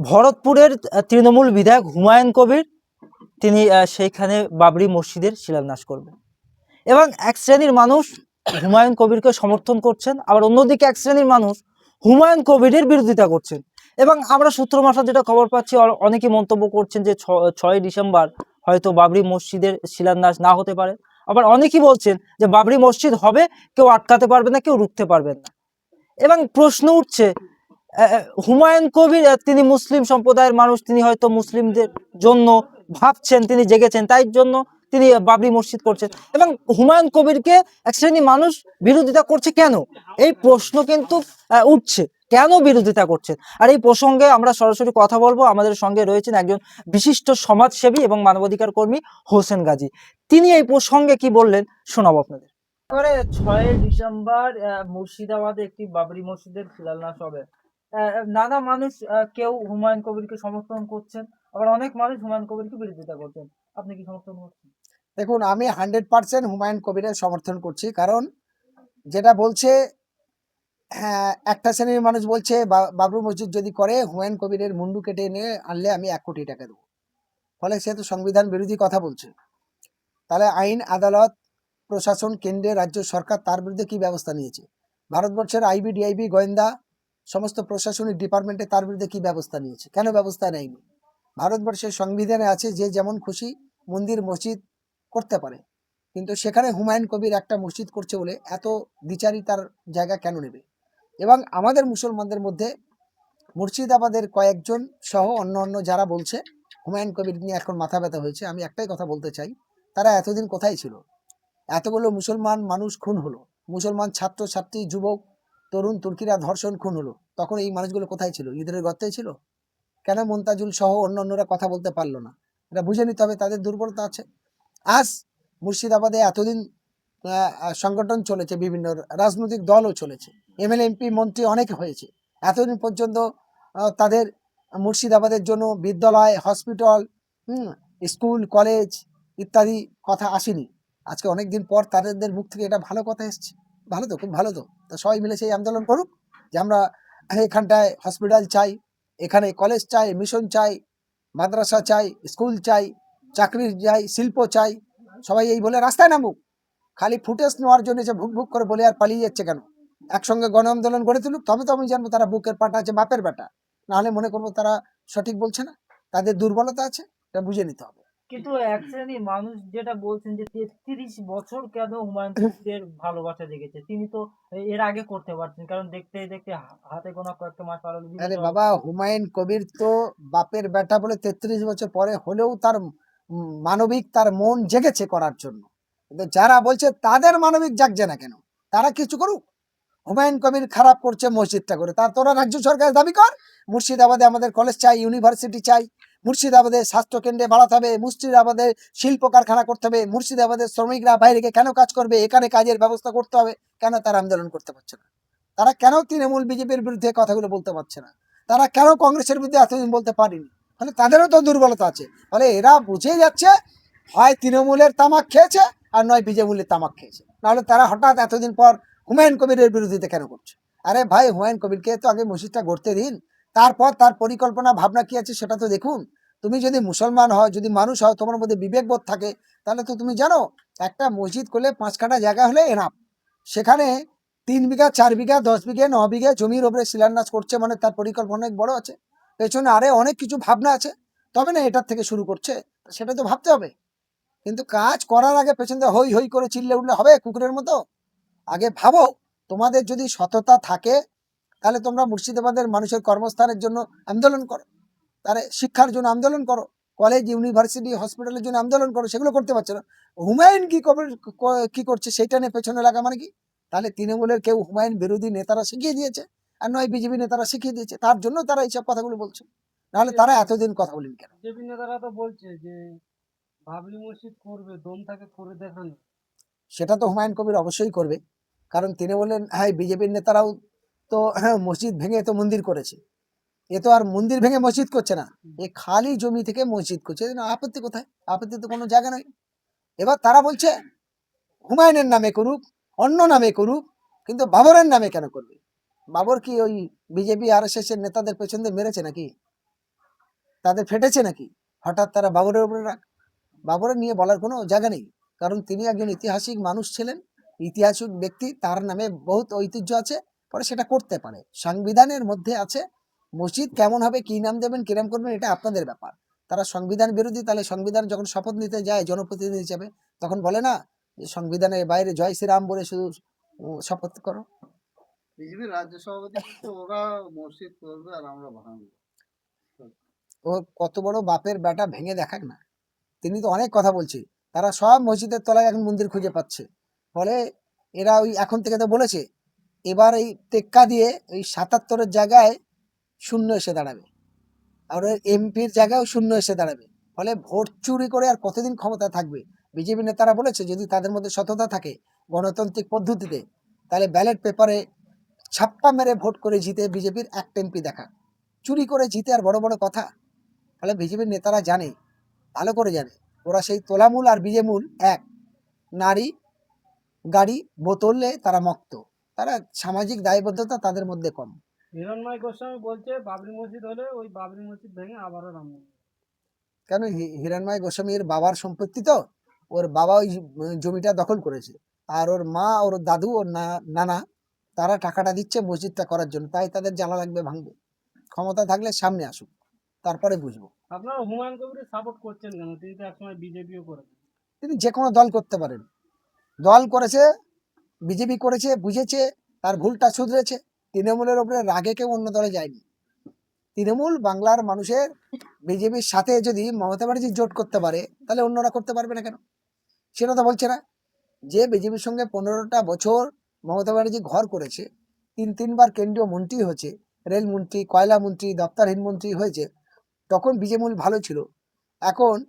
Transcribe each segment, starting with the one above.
ভরতপুরের তৃণমূল বিধায়ক হুমায়ুন কবির, তিনি সেইখানে বাবরি মসজিদের শিলান্যাস করবেন। এবং এক শ্রেণির মানুষ হুমায়ুন কবিরকে সমর্থন করছেন, আবার অন্যদিকে এক শ্রেণির মানুষ হুমায়ুন কবিরের বিরোধিতা করছেন। এবং আমরা সূত্র মারফত যেটা খবর পাচ্ছি, অ- অনেকেই মন্তব্য করছেন যে ছয় ডিসেম্বর হয়তো বাবরি মসজিদের শিলান্যাস না হতে পারে। আবার অনেকেই বলছেন যে বাবরি মসজিদ হবে, কেউ আটকাতে পারবে না, কেউ রুখতে পারবেন না। এবং প্রশ্ন উঠছে হুমায়ুন কবির তিনি মুসলিম সম্প্রদায়ের মানুষ, তিনি হয়তো মুসলিমদের জন্য ভাবছেন, তিনি জেগেছেন, তাই জন্য তিনি বাবরি মসজিদ করছেন। এবং হুমায়ুন কবিরকে এক শ্রেণি মানুষ বিরোধিতা করছে কেন? এই প্রশ্ন কিন্তু উঠছে। কেন বিরোধিতা করছেন? আর এই প্রসঙ্গে আমরা সরাসরি কথা বলব। আমাদের সঙ্গে রয়েছেন একজন বিশিষ্ট সমাজসেবী এবং মানবাধিকার কর্মী হোসেন গাজী। তিনি এই প্রসঙ্গে কি বললেন, শোনাবো আপনাদের। ছয় ডিসেম্বর মুর্শিদাবাদে একটি বাবরি মসজিদের শিলান্যাস হবে। নানা মানুষ কেউ হুমায়ুন কবিরকে সমর্থন করছেন, আবার অনেক মানুষ হুমায়ুন কবিরকে বিরোধিতা করছেন। আপনি কি সমর্থন করছেন? দেখুন, আমি হান্ড্রেড পার্সেন্ট হুমায়ুন কবিরের সমর্থন করছি, কারণ যেটা বলছে হ্যাঁ একটা শ্রেণির মানুষ বলছে বাবরু মসজিদ যদি করে, হুমায়ুন কবিরের মুন্ডু কেটে এনে আনলে আমি এক কোটি টাকা দেবো। ফলে সে তো সংবিধান বিরোধী কথা বলছে। তাহলে আইন, আদালত, প্রশাসন, কেন্দ্রে, রাজ্য সরকার তার বিরুদ্ধে কি ব্যবস্থা নিয়েছে? ভারতবর্ষের আইবি, ডিআইবি, গোয়েন্দা সমস্ত প্রশাসনিক ডিপার্টমেন্টে তার বিরুদ্ধে কি ব্যবস্থা নিয়েছে? কেন ব্যবস্থা নেয়নি? ভারতবর্ষের সংবিধানে আছে যে যেমন খুশি মন্দির, মসজিদ করতে পারে। কিন্তু সেখানে হুমায়ুন কবির একটা মসজিদ করছে বলে এত দ্বিচারী তার জায়গা কেন নেবে? এবং আমাদের মুসলমানদের মধ্যে মুর্শিদাবাদের কয়েকজন সহ অন্য অন্য যারা বলছে, হুমায়ুন কবির নিয়ে এখন মাথা ব্যথা হয়েছে, আমি একটাই কথা বলতে চাই, তারা এতদিন কোথায় ছিল? এতগুলো মুসলমান মানুষ খুন হলো। মুসলমান ছাত্র ছাত্রী যুবক তরুণ তুর্কিরা ধর্ষণ, খুন হলো। তখন এই মানুষগুলো কোথায় ছিল? ঈদের গর্তে ছিল? কেন মন্তাজুল সহ অন্য অন্যরা কথা বলতে পারল না? এটা বুঝে নিতে হবে, তাদের দুর্বলতা আছে। আজ মুর্শিদাবাদে এতদিন সংগঠন চলেছে বিভিন্ন রাজনৈতিক দলও চলেছে। এমএলএ এমপি মন্ত্রী অনেক হয়েছে। এতদিন পর্যন্ত তাদের মুর্শিদাবাদের জন্য বিদ্যালয়, হসপিটাল স্কুল, কলেজ ইত্যাদি কথা আসেনি। আজকে অনেক দিন পর তাদের মুখ থেকে এটা ভালো কথা এসছে। ভালো তো, খুব ভালো তো। তা সবাই মিলে সেই আন্দোলন করুক যে আমরা এখানটায় হসপিটাল চাই, এখানে কলেজ চাই মিশন চাই, মাদ্রাসা চাই স্কুল চাই, চাকরির চাই, শিল্প চাই, সবাই এই বলে রাস্তায় নামুক। খালি ফুটেজ নেওয়ার জন্য যে ভুক ভুক করে বলে আর পালিয়ে যাচ্ছে কেন? একসঙ্গে গণ আন্দোলন গড়ে তুলুক, তবে তো আমি জানব তারা বুকের পাটা আছে, বাপের বেটা। নাহলে মনে করব তারা সঠিক বলছে না, তাদের দুর্বলতা আছে, এটা বুঝে নিতে হবে। কিন্তু এক শ্রেণির মানুষ যেটা বলছেন যে তেত্রিশ বছর কেন হুমায়ুন কবিরের ভালোবাসা জেগেছে তিনি তো এর আগে করতে পারছেন। কারণ দেখতে দেখতে হাতে গোনা কয়েকটা মাস পার আরে বাবা হুমায়ুন কবির তো বাপের বেটা বলে তেত্রিশ বছর পরে হলেও তার মানবিক তার মন জেগেছে করার জন্য। কিন্তু যারা বলছে তাদের মানবিক জাগছে না কেন? তারা কিছু করুক। হুমায়ুন কবির খারাপ করছে মসজিদটা করে। তার তোরা রাজ্য সরকারের দাবি কর। মুর্শিদাবাদে আমাদের কলেজ চাই ইউনিভার্সিটি চাই। মুর্শিদাবাদে স্বাস্থ্য কেন্দ্রে বাড়াতে হবে মুর্শিদাবাদে শিল্প কারখানা করতে হবে, মুর্শিদাবাদের শ্রমিকরা বাইরে কেন কাজ করবে, এখানে কাজের ব্যবস্থা করতে হবে, কেন তারা আন্দোলন করতে পারছে না? তারা কেন তৃণমূল, বিজেপির বিরুদ্ধে কথাগুলো বলতে পারছে না? তারা কেন কংগ্রেসের বিরুদ্ধে এতদিন বলতে পারেনি? ফলে তাদেরও তো দুর্বলতা আছে। ফলে এরা বুঝে যাচ্ছে, হয় তৃণমূলের তামাক খেয়েছে, আর নয় বিজেপির তামাক খেয়েছে। নাহলে তারা হঠাৎ এতদিন পর হুমায়ুন কবিরের বিরোধিতা কেন করছে? আরে ভাই, হুমায়ুন কবিরকে তো আগে মসজিদটা গড়তে দিন। তারপর তার পরিকল্পনা, ভাবনা কি আছে সেটা তো দেখুন। তুমি যদি মুসলমান হও, যদি মানুষ হও, তোমার মধ্যে বিবেকবোধ থাকে, তাহলে তো তুমি জানো, একটা মসজিদ করলে পাঁচ কাটা জায়গা হলে এনাফ। সেখানে তিন বিঘা, চার বিঘা, দশ বিঘা, ন বিঘা জমির ওপরে শিলান্যাস করছে মানে তার পরিকল্পনা অনেক বড় আছে। পেছনে আরে অনেক কিছু ভাবনা আছে, তবে না এটার থেকে শুরু করছে, সেটা তো ভাবতে হবে। কিন্তু কাজ করার আগে পেছন হই হই করে চিল্লে উঠলে হবে কুকুরের মতো? আগে ভাবো, তোমাদের যদি সততা থাকে তাহলে তোমরা মুর্শিদাবাদের মানুষের কর্মস্থানের জন্য আন্দোলন করো। তাহলে শিক্ষার জন্য আন্দোলন করো কলেজ ইউনিভার্সিটি হসপিটালের জন্য আন্দোলন করো সেগুলো করতে পারছ না। হুমায়ুন কি কবে- কি করছে সেইটা নিয়ে পেছনে লাগা মানে কি? তাহলে তৃণমূলের কেউ হুমায়ুন বিরোধী নেতারা শিখিয়ে দিয়েছে আর নয় বিজেপি নেতারা শিখিয়ে দিয়েছে তার জন্য তারা এইসব কথাগুলো বলছে। নাহলে তারা এতদিন কথা বলেন কেন? বিজেপি নেতারা তো বলছে যে বাবরি মসজিদ করবে দম থাকে করে দেখানো। সেটা তো হুমায়ুন কবির অবশ্যই করবে কারণ তিনি বললেন হ্যাঁ বিজেপির নেতারাও তো হ্যাঁ মসজিদ ভেঙে তো মন্দির করেছে। এ তো আর মন্দির ভেঙে মসজিদ করছে না। এ খালি জমি থেকে মসজিদ করছে। আপত্তি কোথায়? আপত্তি তো কোনো জায়গা নয় এবার তারা বলছে, হুমায়ুনের নামে করুক, অন্য নামে করুক, কিন্তু বাবরের নামে কেন করবে? বাবর কি ওই বিজেপি আর এস এর নেতাদের পেছনে মেরেছে নাকি? তাদের ফেটেছে নাকি? হঠাৎ তারা বাবরের উপরে রাখ বাবরের নিয়ে বলার কোনো জায়গা নেই। কারণ তিনি একজন ঐতিহাসিক মানুষ ছিলেন। ইতিহাসিক ব্যক্তি। তার নামে বহুত ঐতিহ্য আছে। পরে সেটা করতে পারে। সংবিধানের মধ্যে আছে মসজিদ কেমন হবে কি নাম দেবেন কিরাম করবেন এটা আপনাদের ব্যাপার। তারা সংবিধান বিরোধী তাহলে সংবিধান যখন শপথ নিতে যায় জনপ্রতিনিধি হিসাবে তখন বলে না যে সংবিধানের বাইরে জয় শ্রীরাম বলে শুধু শপথ করো। বিজেপির রাজ্য সভাপতি ওরা মসজিদ করবে আর আমরা ভাঙবো। ও কত বড় বাপের বেটা ভেঙে দেখাক না। তিনি তো অনেক কথা বলছে। তারা সব মসজিদের তলায় এখন মন্দির খুঁজে পাচ্ছে। ফলে এরা ওই এখন থেকে তো বলেছে এবার এই টেক্কা দিয়ে ওই সাতাত্তরের জায়গায় শূন্য এসে দাঁড়াবে। আর এমপির জায়গায়ও শূন্য এসে দাঁড়াবে। ফলে ভোট চুরি করে আর কতদিন ক্ষমতা থাকবে? বিজেপি নেতারা বলেছে, যদি তাদের মধ্যে সততা থাকে গণতান্ত্রিক পদ্ধতিতে, তাহলে ব্যালট পেপারে ছাপ্পা মেরে ভোট করে জিতে বিজেপির এক এমপি দেখা। চুরি করে জিতে আর বড় বড় কথা। ফলে বিজেপির নেতারা জানে, ভালো করে জানে, ওরা সেই তোলামূল আর বিজেমূল এক। নারী, গাড়ি, বোতলে তারা মক্ত তারা সামাজিক দায়বদ্ধতা তাদের মধ্যে কম। হিরণময় গোস্বামী বলছে বাবরি মসজিদ হলে ওই বাবরি মসজিদ ভেঙে আবারও রাম কেন হিরণময় গোস্বামীর বাবার সম্পত্তি তো? ওর বাবা ওই জমিটা দখল করেছে। আর ওর মা ওর দাদু ওর নানা তারা টাকাটা দিচ্ছে মসজিদটা করার জন্য। তাই তাদের জ্বালা লাগবে ভাঙবে। ক্ষমতা থাকলে সামনে আসুক। তারপরে বুঝব। আপনারা হুমায়ুন কবির সাপোর্ট করছেন কেন? তিনি তো একসময় বিজেপিও করেছেন। তিনি যে কোনো দল করতে পারেন। দল করেছে বিজেপি করেছে, বুঝেছে, তার ভুলটা শুধরেছে। তৃণমূলের ওপরে রাগে কেউ অন্য দলে যায়নি। তৃণমূল বাংলার মানুষের বিজেপির সাথে যদি মমতা ব্যানার্জি জোট করতে পারে, তাহলে অন্যরা করতে পারবে না কেন? সেটা তো বলছে না। যে বিজেপির সঙ্গে পনেরোটা বছর মমতা ব্যানার্জি ঘর করেছে, তিন তিনবার কেন্দ্রীয় মন্ত্রী হয়েছে রেলমন্ত্রী কয়লা মন্ত্রী, দপ্তরহীন মন্ত্রী হয়েছে, তখন বিজেমূল ভালো ছিল। এখন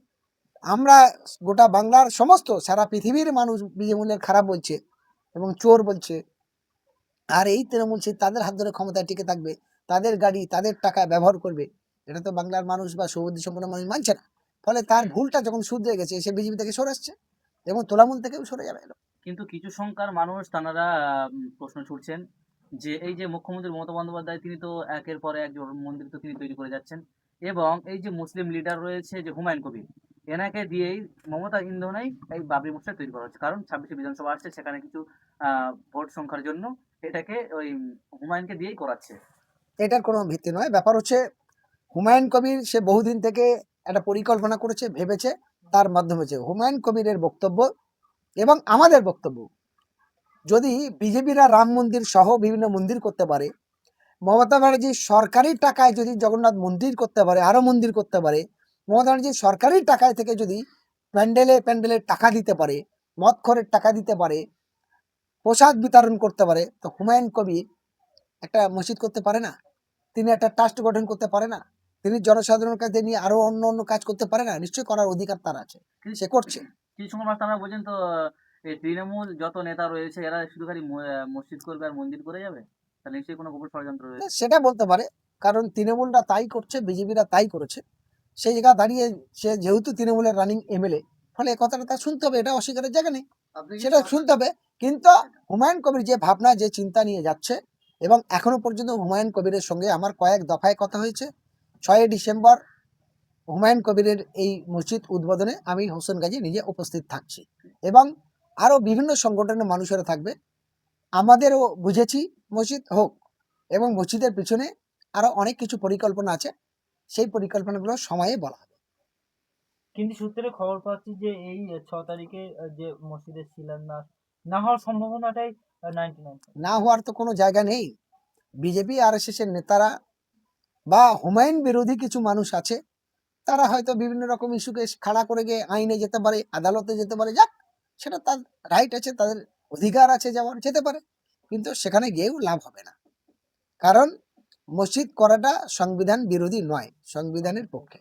আমরা গোটা বাংলার সমস্ত, সারা পৃথিবীর মানুষ বিজেমূলের খারাপ বলছে। এবং চোর বলছে, আর এই তৃণমূল সেই তাদের হাত ধরে ক্ষমতায় টিকে থাকবে, তাদের গাড়ি, তাদের টাকা ব্যবহার করবে, এটা তো বাংলার মানুষ বা সৌদি সম্পন্ন মানুষ মানছে না। ফলে তার ভুলটা যখন শুধরে গেছে, সে বিজেপি থেকে সরে আসছে এবং তোলামূল থেকেও সরে যাবে কিন্তু কিছু সংখ্যার মানুষ তারা প্রশ্ন ছুটছেন যে, এই যে মুখ্যমন্ত্রী মমতা বন্দ্যোপাধ্যায়, তিনি তো একের পর এক মন্দির তো তিনি তৈরি করে যাচ্ছেন এবং এই যে মুসলিম লিডার রয়েছে যে হুমায়ুন কবির, এনাকে দিয়েই মমতা ইন্ধনেই এই বাবরি মসজিদ তৈরি করা হচ্ছে। কারণ ছাব্বিশে বিধানসভা আসছে, সেখানে কিছু ভোট সংখ্যার জন্য এটাকে ওই হুমায়ুনকে দিয়েই করাচ্ছে। এটার কোনো ভিত্তি নয়। ব্যাপার হচ্ছে, হুমায়ুন কবির সে বহুদিন থেকে একটা পরিকল্পনা করেছে, ভেবেছে, তার মাধ্যমে হচ্ছে হুমায়ুন কবিরের বক্তব্য এবং আমাদের বক্তব্য। যদি বিজেপিরা রাম মন্দির সহ বিভিন্ন মন্দির করতে পারে, মমতা ব্যানার্জি সরকারি টাকায় যদি জগন্নাথ মন্দির করতে পারে, আরও মন্দির করতে পারে, মমতা ব্যানার্জি সরকারি টাকায় থেকে যদি প্যান্ডেলে প্যান্ডেলের টাকা দিতে পারে মদ খরের টাকা দিতে পারে প্রসাদ বিতরণ করতে পারে তো হুমায়ুন কবির একটা মসজিদ করতে পারে না? তিনি একটা ট্রাস্ট গঠন করতে পারে না? তিনি জনসাধারণের কাছে নিয়ে আরও অন্য অন্য কাজ করতে পারে না? নিশ্চয়ই করার অধিকার তার আছে। সে করছে। কিছু তারা বলছেন তো এই তৃণমূল যত নেতা রয়েছে এরা শুধু খালি মসজিদ করবে আর মন্দির করে যাবে? তাহলে নিশ্চয়ই কোনো গোপন ষড়যন্ত্র রয়েছে? সেটা বলতে পারে। কারণ তৃণমূলরা তাই করছে বিজেপিরা তাই করেছে। সেই জায়গা দাঁড়িয়ে সে যেহেতু তৃণমূলের রানিং এমএলএ ফলে এ কথাটা তার শুনতে হবে এটা অস্বীকারের জায়গা নেই। সেটা শুনতে হবে। কিন্তু হুমায়ুন কবির যে ভাবনা যে চিন্তা নিয়ে যাচ্ছে এবং এখনও পর্যন্ত হুমায়ুন কবিরের সঙ্গে আমার কয়েক দফায় কথা হয়েছে। ছয়ই ডিসেম্বর হুমায়ুন কবিরের এই মসজিদ উদ্বোধনে আমি হোসেন গাজী নিজে উপস্থিত থাকছি এবং আরও বিভিন্ন সংগঠনের মানুষেরা থাকবে। আমাদেরও বুঝেছি মসজিদ হোক এবং মসজিদের পিছনে আরও অনেক কিছু পরিকল্পনা আছে। সেই পরিকল্পনাগুলো সময়ে বলা হবে। কিন্তু সূত্রে খবর পাচ্ছি যে এই ছ তারিখে যে মসজিদের শিলান্যাস না হওয়ার সম্ভাবনাটাই নাইনটি নাইন না হওয়ার তো কোনো জায়গা নেই। বিজেপি আর এর নেতারা বা হুমায়ুন বিরোধী কিছু মানুষ আছে, তারা হয়তো বিভিন্ন রকম ইস্যুকে খাড়া করে গিয়ে আইনে যেতে পারে, আদালতে যেতে পারে, যাক, সেটা তার রাইট আছে, তাদের অধিকার আছে যাওয়ার যেতে পারে, কিন্তু সেখানে গিয়েও লাভ হবে না। কারণ মসজিদ করাটা সংবিধান বিরোধী নয়, সংবিধানের পক্ষে।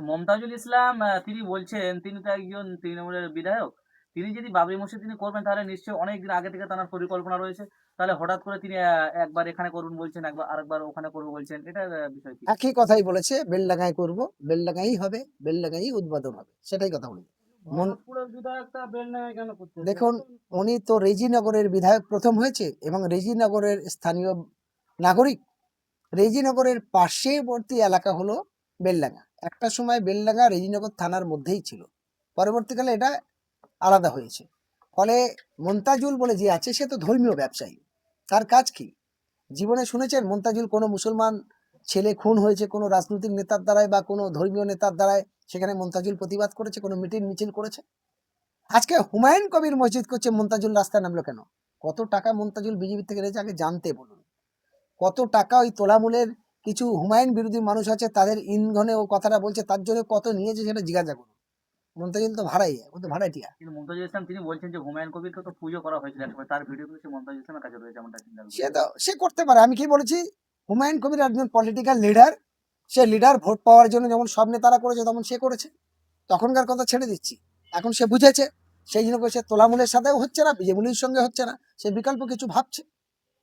মমতাজুল ইসলাম তিনি বলছেন তিনি তো একজন তৃণমূলের বিধায়ক। তিনি যদি বাবরি মসজিদ তিনি করবেন তাহলে নিশ্চয়ই অনেক দিন আগে থেকে তার পরিকল্পনা রয়েছে। তাহলে হঠাৎ করে তিনি একবার এখানে করুন বলছেন একবার আরেকবার ওখানে করব বলছেন এটা বিষয় একই কথাই বলেছে বেলডাঙ্গায় করব বেলডাঙ্গাই হবে বেলডাঙ্গাই উদ্বোধন হবে সেটাই কথা বলি মন- দেখুন, উনি তো রেজিনগরের বিধায়ক প্রথম হয়েছে এবং রেজিনগরের স্থানীয় নাগরিক। রেজিনগরের পার্শ্ববর্তী এলাকা হলো বেলডাঙ্গা। একটা সময় বেলডাঙ্গা রেজিনগর থানার মধ্যেই ছিল। পরবর্তীকালে এটা আলাদা হয়েছে। ফলে মন্তাজুল বলে যে আছে, সে তো ধর্মীয় ব্যবসায়ী। তার কাজ কি? জীবনে শুনেছেন মন্তাজুল, কোনো মুসলমান ছেলে খুন হয়েছে কোনো রাজনৈতিক নেতার দ্বারায় বা কোনো ধর্মীয় নেতার দ্বারায়, সেখানে মন্তাজুল প্রতিবাদ করেছে, কোনো মিটিং মিছিল করেছে? আজকে হুমায়ুন কবির মসজিদ করছে মন্তাজুল, রাস্তায় নামলো কেন? কত টাকা মন্তাজুল বিজেপি থেকে রয়েছে আগে জানতে বলুন। কত টাকা ওই তোলামূলের কিছু হুমায়ুন বিরোধী মানুষ আছে তাদের ইন্ধনে ও কথাটা বলছে তার জন্য কত নিয়েছে সেটা জিজ্ঞাসা করুন। মন্তাজুল তো ভাড়াই ও তো ভাড়াটিয়া কিন্তু মমতাজুল ইসলাম তিনি বলছেন যে হুমায়ুন কবিরকে তো পুজো করা হয়েছিল একসময় তার ভিডিওগুলো সে মমতাজুল ইসলামের কাছে রয়েছে এমনটা চিন্তা সে তো সে করতে পারে আমি কি বলেছি? হুমায়ুন কবির একজন পলিটিক্যাল লিডার সে লিডার ভোট পাওয়ার জন্য যেমন সব নেতারা করেছে তেমন সে করেছে। তখনকার কথা ছেড়ে দিচ্ছি এখন সে বুঝেছে সেই জন্য করে সে তোলামূলের সাথেও হচ্ছে না বিজেমূলের সঙ্গে হচ্ছে না সে বিকল্প কিছু ভাবছে।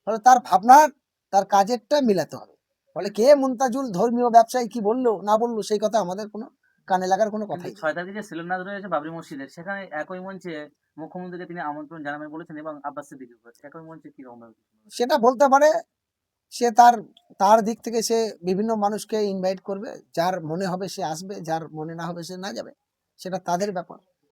ফলে তার ভাবনার তার কাজেরটা মিলাতে হবে। ফলে কে মুন্তাজুল? ধর্মীয় ব্যবসায়ী কি বলল? না বলল? সেই কথা আমাদের কোনো কানে লাগার কোনো কিন্তু ছয় তারিখে যে শিলান্যাস রয়েছে বাবরি মসজিদের সেখানে একই মঞ্চে মুখ্যমন্ত্রীকে তিনি আমন্ত্রণ জানাবেন বলেছেন এবং আব্বাস সিদ্দিকি একই মঞ্চে কি রকম সেটা বলতে পারে সে তার তার দিক থেকে সে বিভিন্ন মানুষকে ইনভাইট করবে যার মনে হবে সে আসবে যার মনে না হবে সে না যাবে সেটা তাদের ব্যাপার।